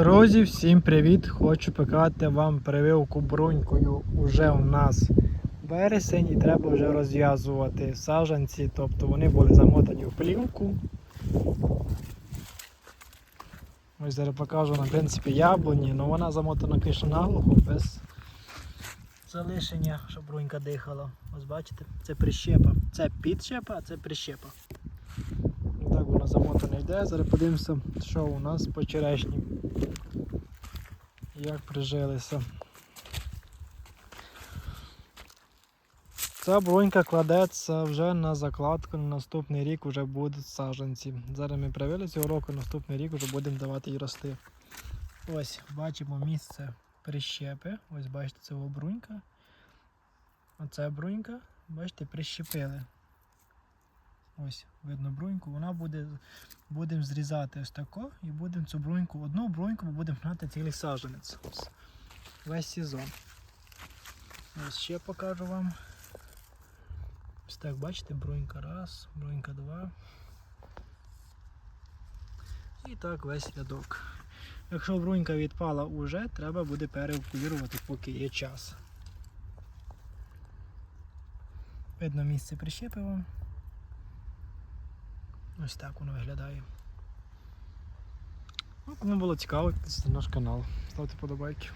Друзі, всім привіт! Хочу показати вам прививку брунькою. Уже у нас вересень і треба вже розв'язувати саджанці, тобто вони були замотані в плівку. Ось зараз покажу на принципі яблуні, але вона замотана звісно, наглухо, без залишення, щоб брунька дихала. Ось бачите, це прищепа. Це підщепа, а це прищепа. Так воно замотане йде. Зараз подивимося, що у нас по черешні. Як прижилися. Ця бронька кладеться вже на закладку, на наступний рік вже будуть саджанці. Зараз ми привели цього року, наступний рік вже будемо давати їй рости. Ось бачимо місце прищепи. Ось бачите, це брунька. Оце брунька, бачите, прищепили. Ось, видно бруньку, вона буде, будемо зрізати ось тако і будемо цю бруньку, одну бруньку ми будемо гнати цілий саджанець. Весь сезон. Ось ще покажу вам. Ось так, бачите, брунька раз, брунька два. І так весь рядок. Якщо брунька відпала уже, треба буде переокулірувати, поки є час. Видно місце прищепи вам. Ось так воно виглядає. Ну, кому було цікаво, це на наш канал. Ставте подобайки.